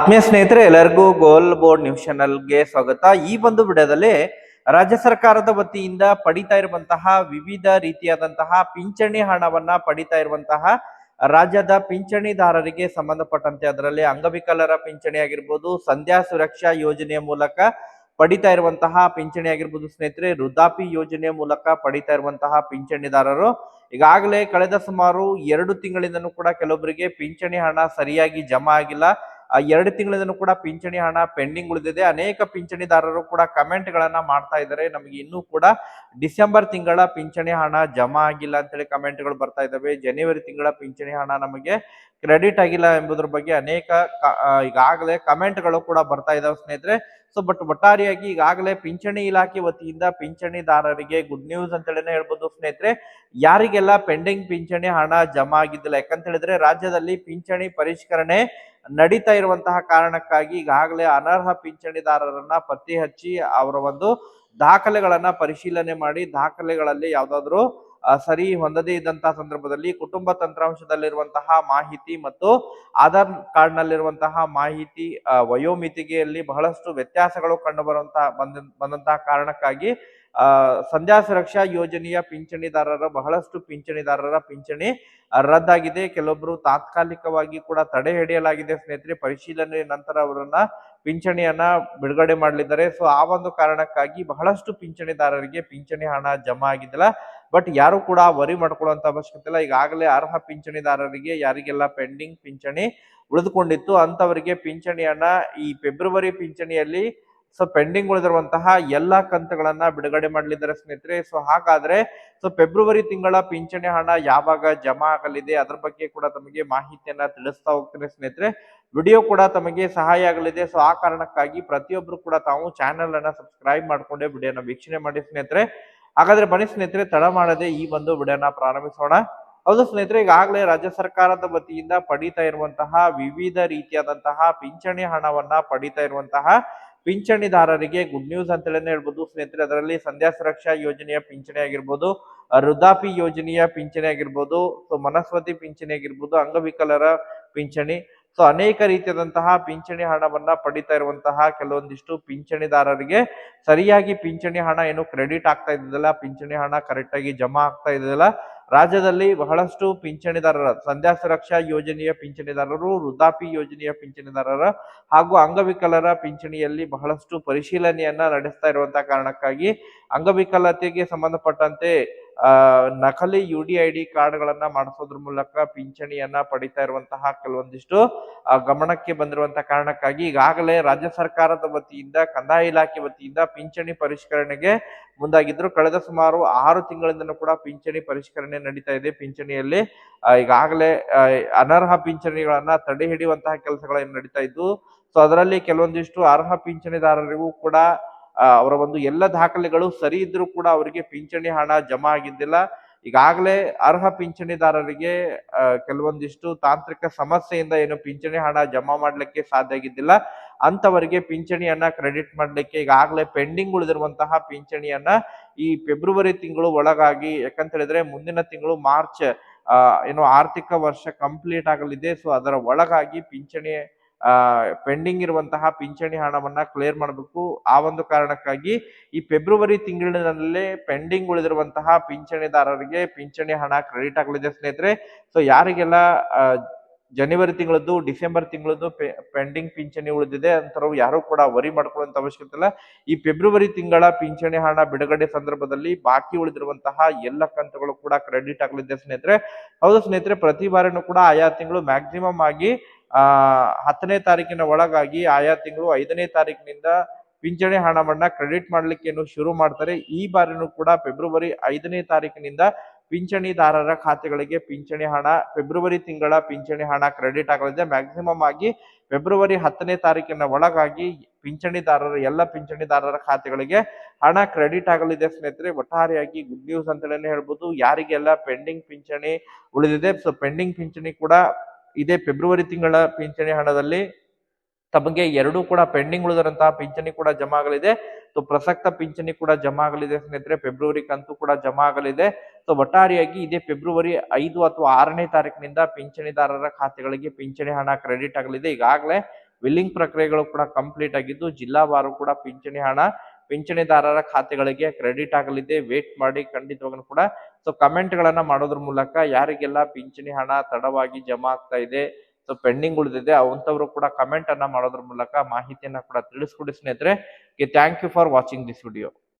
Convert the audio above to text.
ಆತ್ಮೀಯ ಸ್ನೇಹಿತರೆ, ಎಲ್ಲರಿಗೂ ಗೋಲ್ ಬೋರ್ಡ್ ನ್ಯೂಸ್ ಚಾನಲ್ಗೆ ಸ್ವಾಗತ. ಈ ಒಂದು ವಿಡಿಯೋದಲ್ಲಿ ರಾಜ್ಯ ಸರ್ಕಾರದ ವತಿಯಿಂದ ಪಡಿತಾ ಇರುವಂತಹ ವಿವಿಧ ರೀತಿಯಾದಂತಹ ಪಿಂಚಣಿ ಹಣವನ್ನ ಪಡಿತಾ ಇರುವಂತಹ ರಾಜ್ಯದ ಪಿಂಚಣಿದಾರರಿಗೆ ಸಂಬಂಧಪಟ್ಟಂತೆ ಅದರಲ್ಲಿ ಅಂಗವಿಕಲರ ಪಿಂಚಣಿ ಆಗಿರ್ಬೋದು, ಸಂಧ್ಯಾ ಸುರಕ್ಷಾ ಯೋಜನೆಯ ಮೂಲಕ ಪಡಿತಾ ಇರುವಂತಹ ಪಿಂಚಣಿ ಆಗಿರ್ಬೋದು ಸ್ನೇಹಿತರೆ ವೃದ್ಧಾಪಿ ಯೋಜನೆಯ ಮೂಲಕ ಪಡಿತಾ ಇರುವಂತಹ ಪಿಂಚಣಿದಾರರು ಈಗಾಗಲೇ ಕಳೆದ ಸುಮಾರು ಎರಡು ತಿಂಗಳಿಂದನೂ ಕೂಡ ಕೆಲವೊಬ್ಬರಿಗೆ ಪಿಂಚಣಿ ಹಣ ಸರಿಯಾಗಿ ಜಮಾ ಆಗಿಲ್ಲ. ಆ ಎರಡು ತಿಂಗಳಿಂದ ಕೂಡ ಪಿಂಚಣಿ ಹಣ ಪೆಂಡಿಂಗ್ ಉಳಿದಿದೆ. ಅನೇಕ ಪಿಂಚಣಿದಾರರು ಕೂಡ ಕಮೆಂಟ್ ಗಳನ್ನ ಮಾಡ್ತಾ ಇದ್ದಾರೆ. ನಮಗೆ ಇನ್ನೂ ಕೂಡ ಡಿಸೆಂಬರ್ ತಿಂಗಳ ಪಿಂಚಣಿ ಹಣ ಜಮಾ ಆಗಿಲ್ಲ ಅಂತೇಳಿ ಕಮೆಂಟ್ಗಳು ಬರ್ತಾ ಇದ್ದಾವೆ. ಜನವರಿ ತಿಂಗಳ ಪಿಂಚಣಿ ಹಣ ನಮಗೆ ಕ್ರೆಡಿಟ್ ಆಗಿಲ್ಲ ಎಂಬುದರ ಬಗ್ಗೆ ಅನೇಕ ಈಗಾಗಲೇ ಕಮೆಂಟ್ಗಳು ಕೂಡ ಬರ್ತಾ ಇದಾವೆ ಸ್ನೇಹಿತರೆ. ಸೊ ಬಟ್ ಒಟ್ಟಾರೆಯಾಗಿ ಈಗಾಗಲೇ ಪಿಂಚಣಿ ಇಲಾಖೆ ವತಿಯಿಂದ ಪಿಂಚಣಿದಾರರಿಗೆ ಗುಡ್ ನ್ಯೂಸ್ ಅಂತೇಳಿನೇ ಹೇಳ್ಬೋದು ಸ್ನೇಹಿತರೆ. ಯಾರಿಗೆಲ್ಲ ಪೆಂಡಿಂಗ್ ಪಿಂಚಣಿ ಹಣ ಜಮಾ ಆಗಿದ್ದಿಲ್ಲ ಯಾಕಂತ ಹೇಳಿದ್ರೆ ರಾಜ್ಯದಲ್ಲಿ ಪಿಂಚಣಿ ಪರಿಷ್ಕರಣೆ ನಡೀತಾ ಇರುವಂತಹ ಕಾರಣಕ್ಕಾಗಿ ಈಗಾಗಲೇ ಅನರ್ಹ ಪಿಂಚಣಿದಾರರನ್ನ ಪತ್ತೆ ಹಚ್ಚಿ ಅವರ ಒಂದು ದಾಖಲೆಗಳನ್ನ ಪರಿಶೀಲನೆ ಮಾಡಿ ದಾಖಲೆಗಳಲ್ಲಿ ಯಾವ್ದಾದ್ರು ಸರಿ ಹೊಂದದೇ ಇದ್ದಂತಹ ಸಂದರ್ಭದಲ್ಲಿ ಕುಟುಂಬ ತಂತ್ರಾಂಶದಲ್ಲಿರುವಂತಹ ಮಾಹಿತಿ ಮತ್ತು ಆಧಾರ್ ಕಾರ್ಡ್ ನಲ್ಲಿರುವಂತಹ ಮಾಹಿತಿ ವಯೋಮಿತಿಗೆಯಲ್ಲಿ ಬಹಳಷ್ಟು ವ್ಯತ್ಯಾಸಗಳು ಕಂಡು ಬರುವಂತಹ ಬಂದ, ಬಂದಂತಹ ಕಾರಣಕ್ಕಾಗಿ ಸಂಧ್ಯಾ ಸುರಕ್ಷಾ ಯೋಜನೆಯ ಪಿಂಚಣಿದಾರರ ಬಹಳಷ್ಟು ಪಿಂಚಣಿದಾರರ ಪಿಂಚಣಿ ರದ್ದಾಗಿದೆ. ಕೆಲವೊಬ್ಬರು ತಾತ್ಕಾಲಿಕವಾಗಿ ಕೂಡ ತಡೆ ಹಿಡಿಯಲಾಗಿದೆ ಸ್ನೇಹಿತರೆ. ಪರಿಶೀಲನೆ ನಂತರ ಅವರನ್ನ ಪಿಂಚಣಿಯನ್ನ ಬಿಡುಗಡೆ ಮಾಡಲಿದ್ದಾರೆ. ಸೊ ಆ ಒಂದು ಕಾರಣಕ್ಕಾಗಿ ಬಹಳಷ್ಟು ಪಿಂಚಣಿದಾರರಿಗೆ ಪಿಂಚಣಿ ಹಣ ಜಮಾ ಆಗಿದ್ದಿಲ್ಲ. ಬಟ್ ಯಾರು ಕೂಡ ವರಿ ಮಾಡ್ಕೊಳ್ಳುವಂತ ಅವಶ್ಯಕತೆ ಇಲ್ಲ. ಈಗಾಗಲೇ ಅರ್ಹ ಪಿಂಚಣಿದಾರರಿಗೆ ಯಾರಿಗೆಲ್ಲ ಪೆಂಡಿಂಗ್ ಪಿಂಚಣಿ ಉಳಿದುಕೊಂಡಿತ್ತು ಅಂತವರಿಗೆ ಪಿಂಚಣಿಯನ್ನ ಈ ಫೆಬ್ರವರಿ ಪಿಂಚಣಿಯಲ್ಲಿ ಸೊ ಪೆಂಡಿಂಗ್ ಉಳಿದಿರುವಂತಹ ಎಲ್ಲಾ ಕಂತುಗಳನ್ನ ಬಿಡುಗಡೆ ಮಾಡಲಿದ್ದಾರೆ ಸ್ನೇಹಿತರೆ. ಸೊ ಹಾಗಾದ್ರೆ ಸೊ ಫೆಬ್ರವರಿ ತಿಂಗಳ ಪಿಂಚಣಿ ಹಣ ಯಾವಾಗ ಜಮಾ ಆಗಲಿದೆ ಅದ್ರ ಬಗ್ಗೆ ಕೂಡ ತಮಗೆ ಮಾಹಿತಿಯನ್ನ ತಿಳಿಸ್ತಾ ಹೋಗ್ತೇನೆ ಸ್ನೇಹಿತರೆ. ವಿಡಿಯೋ ಕೂಡ ತಮಗೆ ಸಹಾಯ ಆಗಲಿದೆ. ಸೊ ಆ ಕಾರಣಕ್ಕಾಗಿ ಪ್ರತಿಯೊಬ್ರು ಕೂಡ ತಾವು ಚಾನೆಲ್ ಅನ್ನ ಸಬ್ಸ್ಕ್ರೈಬ್ ಮಾಡ್ಕೊಂಡೆ ವಿಡಿಯೋನ ವೀಕ್ಷಣೆ ಮಾಡಿ ಸ್ನೇಹಿತರೆ. ಹಾಗಾದ್ರೆ ಬನ್ನಿ ಸ್ನೇಹಿತರೆ, ತಡ ಮಾಡದೆ ಈ ಒಂದು ವಿಡಿಯೋನ ಪ್ರಾರಂಭಿಸೋಣ. ಹೌದು ಸ್ನೇಹಿತರೆ, ಈಗಾಗಲೇ ರಾಜ್ಯ ಸರ್ಕಾರದ ವತಿಯಿಂದ ಪಡೀತಾ ಇರುವಂತಹ ವಿವಿಧ ರೀತಿಯಾದಂತಹ ಪಿಂಚಣಿ ಹಣವನ್ನ ಪಡೀತಾ ಇರುವಂತಹ ಪಿಂಚಣಿದಾರರಿಗೆ ಗುಡ್ ನ್ಯೂಸ್ ಅಂತೇಳಿ ಹೇಳ್ಬೋದು ಸ್ನೇಹಿತರೆ. ಅದರಲ್ಲಿ ಸಂಧ್ಯಾ ಸುರಕ್ಷಾ ಯೋಜನೆಯ ಪಿಂಚಣಿ ಆಗಿರ್ಬೋದು ವೃದ್ಧಾಪಿ ಯೋಜನೆಯ ಪಿಂಚಣಿ ಆಗಿರ್ಬೋದು, ಸೊ ಮನಸ್ವತಿ ಪಿಂಚಣಿ ಆಗಿರ್ಬೋದು, ಅಂಗವಿಕಲರ ಪಿಂಚಣಿ. ಸೊ ಅನೇಕ ರೀತಿಯಾದಂತಹ ಪಿಂಚಣಿ ಹಣವನ್ನ ಪಡಿತಾ ಇರುವಂತಹ ಕೆಲವೊಂದಿಷ್ಟು ಪಿಂಚಣಿದಾರರಿಗೆ ಸರಿಯಾಗಿ ಪಿಂಚಣಿ ಹಣ ಏನು ಕ್ರೆಡಿಟ್ ಆಗ್ತಾ ಇದ್ದಿಲ್ಲ ಪಿಂಚಣಿ ಹಣ ಕರೆಕ್ಟ್ ಆಗಿ ಜಮಾ ಆಗ್ತಾ ಇದ್ದಿಲ್ಲ ರಾಜ್ಯದಲ್ಲಿ ಬಹಳಷ್ಟು ಪಿಂಚಣಿದಾರರ, ಸಂಧ್ಯಾ ಸುರಕ್ಷಾ ಯೋಜನೆಯ ಪಿಂಚಣಿದಾರರು ವೃದ್ಧಾಪಿ ಯೋಜನೆಯ ಪಿಂಚಣಿದಾರರ ಹಾಗೂ ಅಂಗವಿಕಲರ ಪಿಂಚಣಿಯಲ್ಲಿ ಬಹಳಷ್ಟು ಪರಿಶೀಲನೆಯನ್ನ ನಡೆಸ್ತಾ ಇರುವಂತಹ ಕಾರಣಕ್ಕಾಗಿ ಅಂಗವಿಕಲತೆಗೆ ಸಂಬಂಧಪಟ್ಟಂತೆ ನಕಲಿ ಯು ಡಿ ಐ ಡಿ ಕಾರ್ಡ್ಗಳನ್ನ ಮಾಡಿಸೋದ್ರ ಮೂಲಕ ಪಿಂಚಣಿಯನ್ನ ಪಡಿತಾ ಇರುವಂತಹ ಕೆಲವೊಂದಿಷ್ಟು ಗಮನಕ್ಕೆ ಬಂದಿರುವಂತಹ ಕಾರಣಕ್ಕಾಗಿ ಈಗಾಗಲೇ ರಾಜ್ಯ ಸರ್ಕಾರದ ವತಿಯಿಂದ, ಕಂದಾಯ ಇಲಾಖೆ ವತಿಯಿಂದ ಪಿಂಚಣಿ ಪರಿಷ್ಕರಣೆಗೆ ಮುಂದಾಗಿದ್ರು. ಕಳೆದ ಸುಮಾರು ಆರು ತಿಂಗಳಿಂದಲೂ ಕೂಡ ಪಿಂಚಣಿ ಪರಿಷ್ಕರಣೆ ನಡೀತಾ ಇದೆ. ಪಿಂಚಣಿಯಲ್ಲಿ ಈಗಾಗಲೇ ಅನರ್ಹ ಪಿಂಚಣಿಗಳನ್ನ ತಡೆ ಹಿಡಿಯುವಂತಹ ಕೆಲಸಗಳೇನು ನಡೀತಾ ಇದ್ದು ಸೊ, ಅದರಲ್ಲಿ ಕೆಲವೊಂದಿಷ್ಟು ಅರ್ಹ ಪಿಂಚಣಿದಾರರಿಗೂ ಕೂಡ ಅವರ ಒಂದು ಎಲ್ಲ ದಾಖಲೆಗಳು ಸರಿ ಇದ್ರೂ ಕೂಡ ಅವರಿಗೆ ಪಿಂಚಣಿ ಹಣ ಜಮಾ ಆಗಿದ್ದಿಲ್ಲ. ಈಗಾಗಲೇ ಅರ್ಹ ಪಿಂಚಣಿದಾರರಿಗೆ ಕೆಲವೊಂದಿಷ್ಟು ತಾಂತ್ರಿಕ ಸಮಸ್ಯೆಯಿಂದ ಏನು ಪಿಂಚಣಿ ಹಣ ಜಮಾ ಮಾಡಲಿಕ್ಕೆ ಸಾಧ್ಯ ಆಗಿದ್ದಿಲ್ಲ. ಅಂತವರಿಗೆ ಪಿಂಚಣಿಯನ್ನ ಕ್ರೆಡಿಟ್ ಮಾಡಲಿಕ್ಕೆ ಈಗಾಗಲೇ ಪೆಂಡಿಂಗ್ ಉಳಿದಿರುವಂತಹ ಪಿಂಚಣಿಯನ್ನ ಈ ಫೆಬ್ರವರಿ ತಿಂಗಳು ಒಳಗಾಗಿ, ಯಾಕಂತ ಹೇಳಿದ್ರೆ ಮುಂದಿನ ತಿಂಗಳು ಮಾರ್ಚ್ ಏನು ಆರ್ಥಿಕ ವರ್ಷ ಕಂಪ್ಲೀಟ್ ಆಗಲಿದೆ. ಸೊ ಅದರ ಒಳಗಾಗಿ ಪಿಂಚಣಿ ಪೆಂಡಿಂಗ್ ಇರುವಂತಹ ಪಿಂಚಣಿ ಹಣವನ್ನ ಕ್ಲಿಯರ್ ಮಾಡಬೇಕು. ಆ ಒಂದು ಕಾರಣಕ್ಕಾಗಿ ಈ ಫೆಬ್ರವರಿ ತಿಂಗಳಿನಲ್ಲೇ ಪೆಂಡಿಂಗ್ ಉಳಿದಿರುವಂತಹ ಪಿಂಚಣಿದಾರರಿಗೆ ಪಿಂಚಣಿ ಹಣ ಕ್ರೆಡಿಟ್ ಆಗಲಿದೆ ಸ್ನೇಹಿತರೆ. ಸೊ ಯಾರಿಗೆಲ್ಲ ಆ, ಜನವರಿ ತಿಂಗಳದ್ದು ಡಿಸೆಂಬರ್ ತಿಂಗಳದ್ದು ಪೆಂಡಿಂಗ್ ಪಿಂಚಣಿ ಉಳಿದಿದೆ ಅಂತರವು ಯಾರು ಕೂಡ ವರಿ ಮಾಡ್ಕೊಳ್ಳುವಂತ ಅವಶ್ಯಕತೆ ಇಲ್ಲ. ಈ ಫೆಬ್ರವರಿ ತಿಂಗಳ ಪಿಂಚಣಿ ಹಣ ಬಿಡುಗಡೆ ಸಂದರ್ಭದಲ್ಲಿ ಬಾಕಿ ಉಳಿದಿರುವಂತಹ ಎಲ್ಲ ಕಂತುಗಳು ಕೂಡ ಕ್ರೆಡಿಟ್ ಆಗಲಿದೆ ಸ್ನೇಹಿತರೆ. ಹೌದು ಸ್ನೇಹಿತರೆ ಪ್ರತಿ ಬಾರಿನೂ ಕೂಡ ಆಯಾ ತಿಂಗಳು ಮ್ಯಾಕ್ಸಿಮಮ್ ಆಗಿ ಆ, ಹತ್ತನೇ ತಾರೀಕಿನ ಒಳಗಾಗಿ ಆಯಾ ತಿಂಗಳು ಐದನೇ ತಾರೀಕಿನಿಂದ ಪಿಂಚಣಿ ಹಣವನ್ನ ಕ್ರೆಡಿಟ್ ಮಾಡ್ಲಿಕ್ಕೆ ಏನು ಶುರು ಮಾಡ್ತಾರೆ. ಈ ಬಾರಿನೂ ಕೂಡ ಫೆಬ್ರವರಿ ಐದನೇ ತಾರೀಕಿನಿಂದ ಪಿಂಚಣಿದಾರರ ಖಾತೆಗಳಿಗೆ ಪಿಂಚಣಿ ಹಣ, ಫೆಬ್ರವರಿ ತಿಂಗಳ ಪಿಂಚಣಿ ಹಣ ಕ್ರೆಡಿಟ್ ಆಗಲಿದೆ. ಮ್ಯಾಕ್ಸಿಮಮ್ ಆಗಿ ಫೆಬ್ರವರಿ ಹತ್ತನೇ ತಾರೀಕಿನ ಒಳಗಾಗಿ ಪಿಂಚಣಿದಾರರ, ಎಲ್ಲ ಪಿಂಚಣಿದಾರರ ಖಾತೆಗಳಿಗೆ ಹಣ ಕ್ರೆಡಿಟ್ ಆಗಲಿದೆ ಸ್ನೇಹಿತರೆ. ಒಟ್ಟಾರೆಯಾಗಿ ಗುಡ್ ನ್ಯೂಸ್ ಅಂತಲೇ ಹೇಳ್ಬೋದು. ಯಾರಿಗೆಲ್ಲ ಪೆಂಡಿಂಗ್ ಪಿಂಚಣಿ ಉಳಿದಿದೆ, ಸೊ ಪೆಂಡಿಂಗ್ ಪಿಂಚಣಿ ಕೂಡ ಇದೇ ಫೆಬ್ರವರಿ ತಿಂಗಳ ಪಿಂಚಣಿ ಹಣದಲ್ಲಿ ತಮಗೆ ಎರಡೂ ಕೂಡ ಪೆಂಡಿಂಗ್ ಉಳಿದಂತಹ ಪಿಂಚಣಿ ಕೂಡ ಜಮಾ ಆಗಲಿದೆ. ಸೊ ಪ್ರಸಕ್ತ ಪಿಂಚಣಿ ಕೂಡ ಜಮಾ ಆಗಲಿದೆ ಸ್ನೇಹಿತರೆ. ಫೆಬ್ರವರಿ ಕಂತು ಕೂಡ ಜಮಾ ಆಗಲಿದೆ. ಸೊ ಒಟ್ಟಾರೆಯಾಗಿ ಇದೇ ಫೆಬ್ರವರಿ ಐದು ಅಥವಾ ಆರನೇ ತಾರೀಕಿನಿಂದ ಪಿಂಚಣಿದಾರರ ಖಾತೆಗಳಿಗೆ ಪಿಂಚಣಿ ಹಣ ಕ್ರೆಡಿಟ್ ಆಗಲಿದೆ. ಈಗಾಗಲೇ ವಿಲ್ಲಿಂಗ್ ಪ್ರಕ್ರಿಯೆಗಳು ಕೂಡ ಕಂಪ್ಲೀಟ್ ಆಗಿದ್ದು ಜಿಲ್ಲಾವಾರು ಕೂಡ ಪಿಂಚಣಿ ಹಣ ಪಿಂಚಣಿದಾರರ ಖಾತೆಗಳಿಗೆ ಕ್ರೆಡಿಟ್ ಆಗಲಿದೆ. ವೇಟ್ ಮಾಡಿ ಖಂಡಿತವಾಗ್ಲೂ ಕೂಡ ಸೊ ಕಮೆಂಟ್ ಗಳನ್ನ ಮಾಡೋದ್ರ ಮೂಲಕ ಯಾರಿಗೆಲ್ಲ ಪಿಂಚಣಿ ಹಣ ತಡವಾಗಿ ಜಮಾ ಆಗ್ತಾ ಇದೆ ಸೊ ಪೆಂಡಿಂಗ್ ಉಳಿದಿದೆ ಅವಂತವ್ರು ಕೂಡ ಕಮೆಂಟ್ ಅನ್ನ ಮಾಡೋದ್ರ ಮೂಲಕ ಮಾಹಿತಿಯನ್ನ ಕೂಡ ತಿಳಿಸ್ಕೊಡಿ ಸ್ನೇಹಿತರೆ. Thank you for watching this video